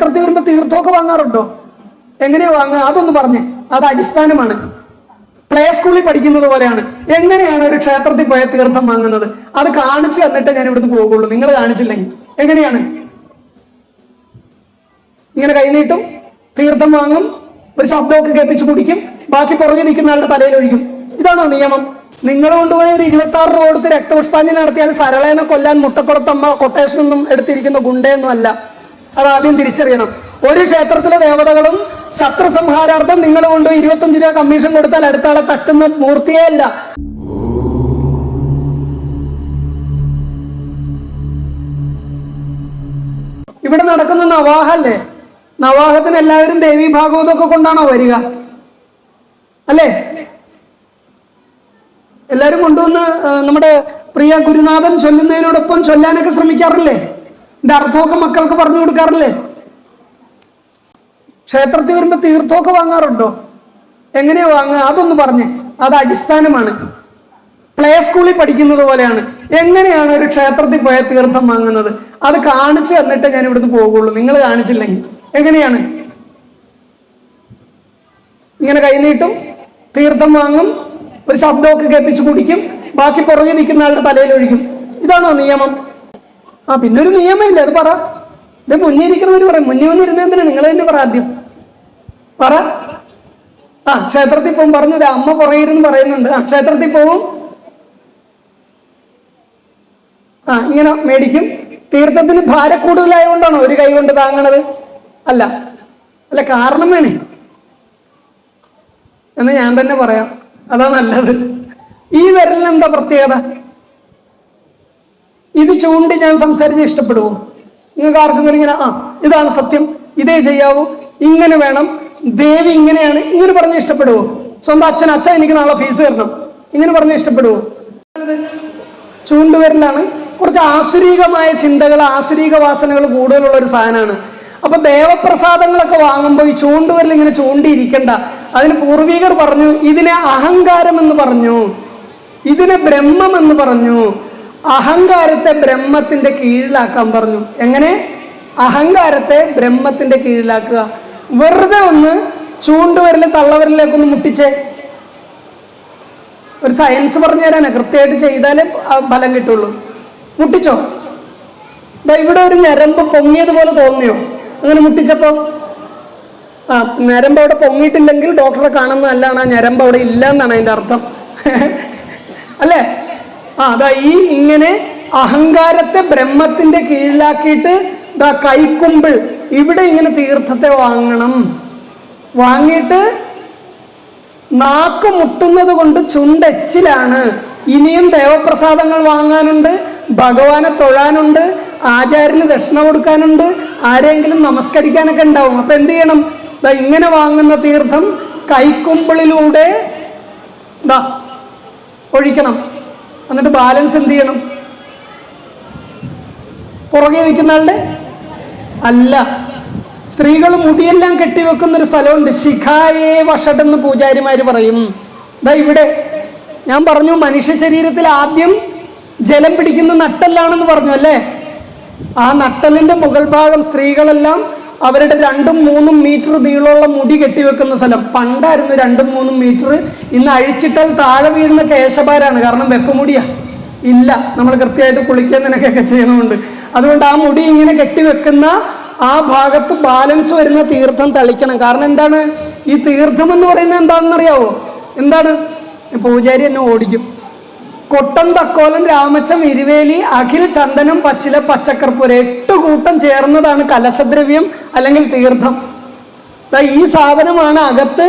ക്ഷേത്രത്തിൽ വരുമ്പോൾ തീർത്ഥമൊക്കെ വാങ്ങാറുണ്ടോ? എങ്ങനെയാ വാങ്ങുക? അതൊന്ന് പറഞ്ഞേ. അത് അടിസ്ഥാനമാണ്. പ്ലേ സ്കൂളിൽ പഠിക്കുന്നത് പോലെയാണ്. എങ്ങനെയാണ് ഒരു ക്ഷേത്രത്തിൽ പോയ തീർത്ഥം വാങ്ങുന്നത്? അത് കാണിച്ചു തന്നിട്ട് ഞാൻ ഇവിടുന്ന് പോകുള്ളൂ. നിങ്ങൾ കാണിച്ചില്ലെങ്കിൽ. എങ്ങനെയാണ്? ഇങ്ങനെ കൈനീട്ടും തീർത്ഥം വാങ്ങും. ഒരു ശബ്ദമൊക്കെ കേൾപ്പിച്ച് കുടിക്കും. ബാക്കി പുറകെ നിൽക്കുന്ന ആളുടെ തലയിൽ ഒഴിക്കും. ഇതാണോ നിയമം. നിങ്ങൾ കൊണ്ടുപോയ ഒരു ഇരുപത്തി ആറ് രൂപ കൊടുത്ത് രക്തപുഷ്പാഞ്ജലി നടത്തിയാൽ സരളേനെ കൊല്ലാൻ മുട്ടക്കുളത്തമ്മ കൊട്ടേഷനൊന്നും എടുത്തിരിക്കുന്ന ഗുണ്ടയൊന്നും അല്ല. അത് ആദ്യം തിരിച്ചറിയണം. ഒരു ക്ഷേത്രത്തിലെ ദേവതകളും ശത്രു സംഹാരാർത്ഥം നിങ്ങൾ കൊണ്ട് ഇരുപത്തഞ്ച് രൂപ കമ്മീഷൻ കൊടുത്താൽ അടുത്ത ആളെ തട്ടുന്ന മൂർത്തിയേ അല്ല. ഇവിടെ നടക്കുന്ന നവാഹല്ലേ? നവാഹത്തിന് എല്ലാവരും ദേവി ഭാഗവതൊക്കെ കൊണ്ടാണോ വരിക? അല്ലേ? എല്ലാവരും കൊണ്ടുവന്ന് നമ്മുടെ പ്രിയ ഗുരുനാഥൻ ചൊല്ലുന്നതിനോടൊപ്പം ചൊല്ലാനൊക്കെ ശ്രമിക്കാറില്ലേ? ഇതിന്റെ അർത്ഥമൊക്കെ മക്കൾക്ക് പറഞ്ഞു കൊടുക്കാറില്ലേ? ക്ഷേത്രത്തിൽ വരുമ്പോൾ തീർത്ഥമൊക്കെ വാങ്ങാറുണ്ടോ? എങ്ങനെയാ വാങ്ങുക? അതൊന്ന് പറഞ്ഞേ. അത് അടിസ്ഥാനമാണ്. പ്ലേ സ്കൂളിൽ പഠിക്കുന്നത് പോലെയാണ്. എങ്ങനെയാണ് ഒരു ക്ഷേത്രത്തിൽ പോയ തീർത്ഥം വാങ്ങുന്നത്? അത് കാണിച്ചു തന്നിട്ട് ഞാൻ ഇവിടുന്ന് പോകുള്ളൂ. നിങ്ങൾ കാണിച്ചില്ലെങ്കിൽ. എങ്ങനെയാണ്? ഇങ്ങനെ കൈനീട്ടും തീർത്ഥം വാങ്ങും. ഒരു ശബ്ദമൊക്കെ കേൾപ്പിച്ച് കുടിക്കും. ബാക്കി പുറകെ നിൽക്കുന്ന ആളുടെ തലയിൽ ഒഴിക്കും. ഇതാണോ നിയമം? ആ പിന്നെ ഒരു നിയമമില്ല അത് പറ. ഇത് മുന്നേ ഇരിക്കുന്നവർ പറയാം മുന്നേ വന്നിരുന്നതിന് നിങ്ങൾ തന്നെ പറ ആദ്യം. പറ. ആ ക്ഷേത്രത്തിൽ പോകും പറഞ്ഞത് അമ്മ പുറകിരുന്ന് പറയുന്നുണ്ട്. ആ ക്ഷേത്രത്തിൽ പോവും. ആ ഇങ്ങനെ മേടിക്കും. തീർത്ഥത്തിന് ഭാര കൂടുതലായതുകൊണ്ടാണോ ഒരു കൈ കൊണ്ട് താങ്ങണത്? അല്ല. അല്ല കാരണം വേണേ. എന്ന് ഞാൻ തന്നെ പറയാം. അതാ നല്ലത്. ഈ വിരലിന് എന്താ പ്രത്യേകത? ഇത് ചൂണ്ടി ഞാൻ സംസാരിച്ച് ഇഷ്ടപ്പെടുവോ? നിങ്ങൾക്ക് ആർക്കെങ്കിലും ഇങ്ങനെ ആ ഇതാണ് സത്യം ഇതേ ചെയ്യാവൂ ഇങ്ങനെ വേണം ദേവി ഇങ്ങനെയാണ് ഇങ്ങനെ പറഞ്ഞ് ഇഷ്ടപ്പെടുവോ? സ്വന്തം അച്ഛൻ അച്ഛൻ എനിക്ക് നാളെ ഫീസ് തരണം ഇങ്ങനെ പറഞ്ഞ് ഇഷ്ടപ്പെടുവോ? ചൂണ്ടുവരലാണ്. കുറച്ച് ആസുരീകമായ ചിന്തകൾ ആസുരീക വാസനകൾ കൂടുതലുള്ള ഒരു സാധനമാണ്. അപ്പൊ ദേവപ്രസാദങ്ങളൊക്കെ വാങ്ങുമ്പോൾ ഈ ചൂണ്ടുവരൽ ഇങ്ങനെ ചൂണ്ടിയിരിക്കണ്ട. അതിന് പൂർവികർ പറഞ്ഞു ഇതിനെ അഹങ്കാരം എന്ന് പറഞ്ഞു ഇതിനെ ബ്രഹ്മം എന്ന് പറഞ്ഞു അഹങ്കാരത്തെ ബ്രഹ്മത്തിന്റെ കീഴിലാക്കാൻ പറഞ്ഞു. എങ്ങനെ? അഹങ്കാരത്തെ ബ്രഹ്മത്തിന്റെ കീഴിലാക്കുക. വെറുതെ ഒന്ന് ചൂണ്ടുവിരൽ തള്ളവരലിലേക്കൊന്ന് മുട്ടിച്ചേ. ഒരു സയൻസ് പറഞ്ഞു തരാനാ. കൃത്യമായിട്ട് ചെയ്താലേ ഫലം കിട്ടുള്ളൂ. മുട്ടിച്ചോ? ഇവിടെ ഒരു ഞരമ്പ് പൊങ്ങിയതുപോലെ തോന്നിയോ? അങ്ങനെ മുട്ടിച്ചപ്പോൾ ആ ഞരമ്പ് അവിടെ പൊങ്ങിയിട്ടില്ലെങ്കിൽ ഡോക്ടറെ കാണുന്നതല്ലാണ്? ആ ഞരമ്പ് അവിടെ ഇല്ല എന്നാണ് അതിന്റെ അർത്ഥം. ആ അതാ ഈ ഇങ്ങനെ അഹങ്കാരത്തെ ബ്രഹ്മത്തിന്റെ കീഴിലാക്കിയിട്ട് ദാ കൈക്കുമ്പിൾ ഇവിടെ ഇങ്ങനെ തീർത്ഥത്തെ വാങ്ങണം. വാങ്ങിയിട്ട് നാക്ക് മുട്ടുന്നത് കൊണ്ട് ചുണ്ടെച്ചിലാണ് ഇനിയും ദേവപ്രസാദങ്ങൾ വാങ്ങാനുണ്ട് ഭഗവാനെ തൊഴാനുണ്ട് ആചാര്യന് ദക്ഷിണ കൊടുക്കാനുണ്ട് ആരെങ്കിലും നമസ്കരിക്കാനൊക്കെ ഉണ്ടാവും. അപ്പൊ എന്ത് ചെയ്യണം? ദാ ഇങ്ങനെ വാങ്ങുന്ന തീർത്ഥം കൈക്കുമ്പിളിലൂടെ ദാ ഒഴിക്കണം. എന്നിട്ട് ബാലൻസ് എന്ത് ചെയ്യണം? പുറകെ നിൽക്കുന്ന ആളുടെ? അല്ല. സ്ത്രീകൾ മുടിയെല്ലാം കെട്ടിവെക്കുന്ന ഒരു സ്ഥലമുണ്ട്. ശിഖായേ വഷടെന്ന് പൂജാരിമാർ പറയും. ദാ ഇവിടെ. ഞാൻ പറഞ്ഞു മനുഷ്യ ശരീരത്തിൽ ആദ്യം ജലം പിടിക്കുന്ന നട്ടല്ലാണെന്ന് പറഞ്ഞു അല്ലേ? ആ നട്ടലിന്റെ മുകൾ ഭാഗം സ്ത്രീകളെല്ലാം അവരുടെ രണ്ടും മൂന്നും മീറ്റർ നീളമുള്ള മുടി കെട്ടിവെക്കുന്ന സ്ഥലം. പണ്ടായിരുന്നു രണ്ടും മൂന്നും മീറ്റർ. ഇന്ന് അഴിച്ചിട്ടാൽ താഴെ വീഴുന്ന കേശഭാരാണ് കാരണം വെപ്പമുടിയാ ഇല്ല. നമ്മൾ കൃത്യമായിട്ട് കുളിക്കാൻ നിനക്കൊക്കെ ചെയ്യണമുണ്ട്. അതുകൊണ്ട് ആ മുടി ഇങ്ങനെ കെട്ടിവെക്കുന്ന ആ ഭാഗത്ത് ബാലൻസ് വരുന്ന തീർത്ഥം തളിക്കണം. കാരണം എന്താണ്? ഈ തീർത്ഥം എന്ന് പറയുന്നത് എന്താണെന്നറിയാവോ? എന്താണ്? പൂജാരി എന്നെ ഓടിക്കും. കൊട്ടം തക്കോലം രാമച്ചം ഇരുവേലി അഖിൽ ചന്ദനം പച്ചില പച്ചക്കർപ്പൂരം എട്ട് കൂട്ടം ചേർന്നതാണ് കലശദ്രവ്യം അല്ലെങ്കിൽ തീർത്ഥം. ഈ സാധനമാണ് അകത്ത്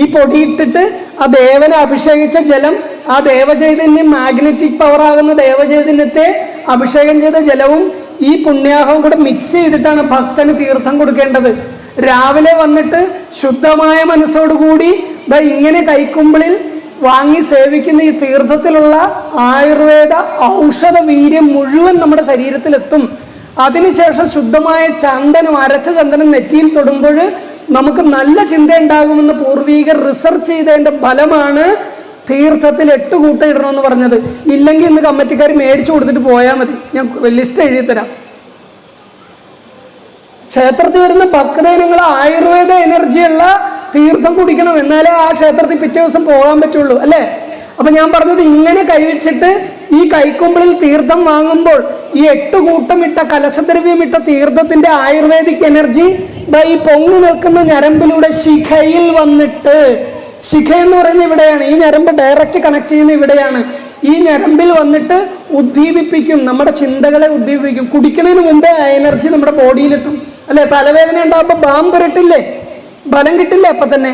ഈ പൊടിയിട്ടിട്ട് ആ ദേവനെ അഭിഷേകിച്ച ജലം. ആ ദേവചൈതന്യം മാഗ്നറ്റിക് പവർ ആകുന്ന ദേവചൈതന്യത്തെ അഭിഷേകം ചെയ്ത ജലവും ഈ പുണ്യാഹവും കൂടെ മിക്സ് ചെയ്തിട്ടാണ് ഭക്തന് തീർത്ഥം കൊടുക്കേണ്ടത്. രാവിലെ വന്നിട്ട് ശുദ്ധമായ മനസ്സോടുകൂടി ഇങ്ങനെ കൈക്കുമ്പിളിൽ വാങ്ങി സേവിക്കുന്ന ഈ തീർത്ഥത്തിലുള്ള ആയുർവേദ ഔഷധ വീര്യം മുഴുവൻ നമ്മുടെ ശരീരത്തിലെത്തും. അതിനുശേഷം ശുദ്ധമായ ചന്ദനം അരച്ച ചന്ദനം നെറ്റിയിൽ തൊടുമ്പോൾ നമുക്ക് നല്ല ചിന്ത ഉണ്ടാകുമെന്ന് പൂർവീകർ റിസർച്ച് ചെയ്തതിന്റെ ഫലമാണ് തീർത്ഥത്തിൽ എട്ട് കൂട്ടം ഇടണമെന്ന് പറഞ്ഞത്. ഇല്ലെങ്കിൽ ഇന്ന് കമ്മിറ്റിക്കാർ മേടിച്ചു കൊടുത്തിട്ട് പോയാൽ മതി. ഞാൻ ലിസ്റ്റ് എഴുതി തരാം ക്ഷേത്രത്തിൽ വരുന്ന ഭക്തജനങ്ങൾ ആയുർവേദ എനർജിയുള്ള തീർത്ഥം കുടിക്കണം എന്നാലേ ആ ക്ഷേത്രത്തിൽ പിറ്റേ ദിവസം പോകാൻ പറ്റുള്ളൂ അല്ലേ? അപ്പൊ ഞാൻ പറഞ്ഞത് ഇങ്ങനെ കൈവച്ചിട്ട് ഈ കൈക്കുമ്പിളിൽ തീർത്ഥം വാങ്ങുമ്പോൾ ഈ എട്ട് കൂട്ടമിട്ട കലശദ്രവ്യമിട്ട തീർത്ഥത്തിന്റെ ആയുർവേദിക് എനർജി ഈ പൊങ്ങി നിൽക്കുന്ന ഞരമ്പിലൂടെ ശിഖയിൽ വന്നിട്ട് ശിഖ എന്ന് പറയുന്നത് ഇവിടെയാണ് ഈ ഞരമ്പ് ഡയറക്റ്റ് കണക്ട് ചെയ്യുന്ന ഇവിടെയാണ്. ഈ ഞരമ്പിൽ വന്നിട്ട് ഉദ്ദീപിപ്പിക്കും നമ്മുടെ ചിന്തകളെ ഉദ്ദീപിപ്പിക്കും. കുടിക്കുന്നതിന് മുമ്പേ ആ എനർജി നമ്മുടെ ബോഡിയിലെത്തും അല്ലെ? തലവേദന ഉണ്ടാകുമ്പോൾ ബാം പുരട്ടില്ലേ ബലം കിട്ടില്ലേ അപ്പം തന്നെ?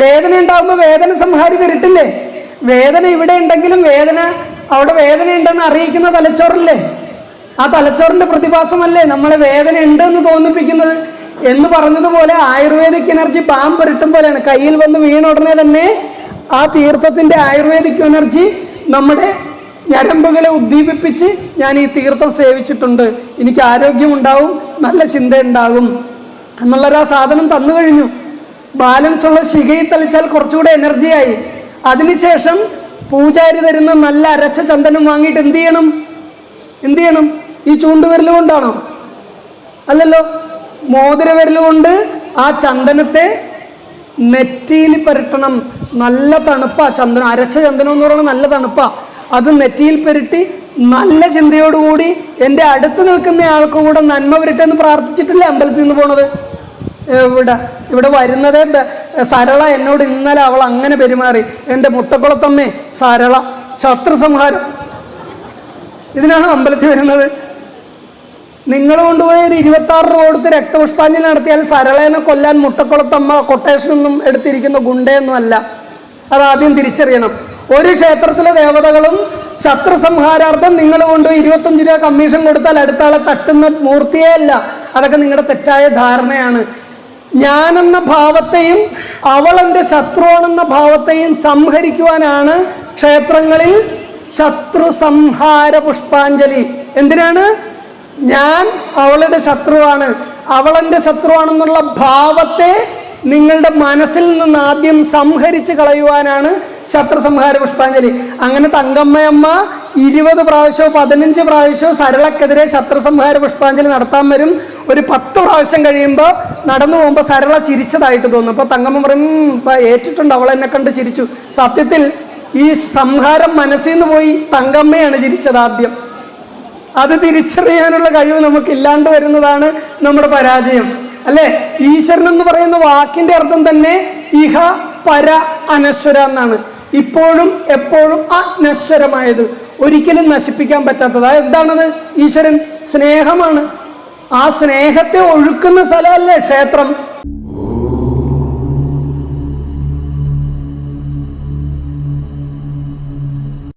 വേദന ഉണ്ടാകുമ്പോൾ വേദന സംഹാരി വരട്ടില്ലേ? വേദന ഇവിടെ ഉണ്ടെങ്കിലും വേദന അവിടെ വേദന ഉണ്ടെന്ന് അറിയിക്കുന്ന തലച്ചോറല്ലേ? ആ തലച്ചോറിന്റെ പ്രതിഭാസമല്ലേ? നമ്മളെ വേദന ഉണ്ട് എന്ന് തോന്നിപ്പിക്കുന്നത് എന്ന് പറഞ്ഞതുപോലെ ആയുർവേദിക് എനർജി പാമ്പ് പുരട്ടും പോലെയാണ്. കയ്യിൽ വന്ന് വീണ ഉടനെ തന്നെ ആ തീർത്ഥത്തിന്റെ ആയുർവേദിക് എനർജി നമ്മുടെ ഞരമ്പുകളെ ഉദ്ദീപിപ്പിച്ച് ഞാൻ ഈ തീർത്ഥം സേവിച്ചിട്ടുണ്ട്. എനിക്ക് ആരോഗ്യമുണ്ടാവും നല്ല ചിന്ത ഉണ്ടാകും എന്നുള്ളൊരു ആ സാധനം തന്നു കഴിഞ്ഞു. ബാലൻസ് ഉള്ള ശിഖയിൽ തളിച്ചാൽ കുറച്ചുകൂടെ എനർജിയായി അതിനുശേഷം പൂജാരി തരുന്ന നല്ല അരച്ച ചന്ദനം വാങ്ങിയിട്ട് എന്ത് ചെയ്യണം? എന്ത് ചെയ്യണം? ഈ ചൂണ്ടുവിരൽ കൊണ്ടാണോ? അല്ലല്ലോ. മോതിരവിരൽ കൊണ്ട് ആ ചന്ദനത്തെ നെറ്റിയിൽ പുരട്ടണം. നല്ല തണുപ്പാ ചന്ദനം. അരച്ച ചന്ദനം എന്ന് പറയുന്നത് നല്ല തണുപ്പാ. അത് നെറ്റിയിൽ പുരട്ടി നല്ല ചിന്തയോടുകൂടി എന്റെ അടുത്ത് നിൽക്കുന്ന ആൾക്കും കൂടെ നന്മ വരട്ടെ എന്ന് പ്രാർത്ഥിച്ചിട്ടില്ലേ അമ്പലത്തിൽ നിന്ന് പോണത്? ഇവിടെ ഇവിടെ വരുന്നത് സരള എന്നോട് ഇന്നലെ അവൾ അങ്ങനെ പെരുമാറി. എന്റെ മുട്ടക്കുളത്തമ്മേ സരള. ശത്രു സംഹാരം ഇതിനാണ് അമ്പലത്തിൽ വരുന്നത്. നിങ്ങൾ കൊണ്ടുപോയി ഒരു ഇരുപത്തി ആറ് രൂപ കൊടുത്ത് രക്തപുഷ്പാഞ്ജലി നടത്തിയാൽ സരളേനെ കൊല്ലാൻ മുട്ടക്കുളത്തമ്മ കൊട്ടേഷനൊന്നും എടുത്തിരിക്കുന്ന ഗുണ്ടയൊന്നും അല്ല. ആദ്യം തിരിച്ചറിയണം. ഒരു ക്ഷേത്രത്തിലെ ദേവതകളും ശത്രു സംഹാരാർത്ഥം നിങ്ങൾ കൊണ്ടുപോയി ഇരുപത്തഞ്ച് രൂപ കമ്മീഷൻ കൊടുത്താൽ അടുത്ത ആളെ തട്ടുന്ന മൂർത്തിയേ അല്ല. അതൊക്കെ നിങ്ങളുടെ തെറ്റായ ധാരണയാണ്. ഞാനെന്ന ഭാവത്തെയും അവൾ എന്റെ ശത്രുവാണെന്ന ഭാവത്തെയും സംഹരിക്കുവാനാണ് ക്ഷേത്രങ്ങളിൽ ശത്രു സംഹാര പുഷ്പാഞ്ജലി. എന്തിനാണ്? ഞാൻ അവളുടെ ശത്രുവാണ്. അവളെന്റെ ശത്രുവാണെന്നുള്ള ഭാവത്തെ നിങ്ങളുടെ മനസ്സിൽ നിന്ന് ആദ്യം സംഹരിച്ച് കളയുവാനാണ് ശത്രു സംഹാര പുഷ്പാഞ്ജലി. അങ്ങനെ തങ്കമ്മയമ്മ ഇരുപത് പ്രാവശ്യമോ പതിനഞ്ച് പ്രാവശ്യമോ സരളക്കെതിരെ ശത്രു സംഹാര പുഷ്പാഞ്ജലി നടത്താൻ വരും. ഒരു പത്ത് പ്രാവശ്യം കഴിയുമ്പോൾ നടന്നു പോകുമ്പോൾ സരള ചിരിച്ചതായിട്ട് തോന്നും. അപ്പോൾ തങ്കമ്മ പറയും ഏറ്റിട്ടുണ്ട് അവൾ എന്നെ കണ്ട് ചിരിച്ചു. സത്യത്തിൽ ഈ സംഹാരം മനസ്സിൽ നിന്ന് പോയി തങ്കമ്മയാണ് ചിരിച്ചത് ആദ്യം. അത് തിരിച്ചറിയാനുള്ള കഴിവ് നമുക്ക് ഇല്ലാണ്ട് വരുന്നതാണ് നമ്മുടെ പരാജയം. അല്ലേ? ഈശ്വരൻ എന്ന് പറയുന്ന വാക്കിന്റെ അർത്ഥം തന്നെ ഇഹ പര അനശ്വര എന്നാണ്. ഇപ്പോഴും എപ്പോഴും അനശ്വരമായത്. ഒരിക്കലും നശിപ്പിക്കാൻ പറ്റാത്തത്. അത് എന്താണത് ഈശ്വരൻ സ്നേഹമാണ്. ആ സ്നേഹത്തെ ഒഴുക്കുന്ന സ്ഥലമല്ലേ ക്ഷേത്രം?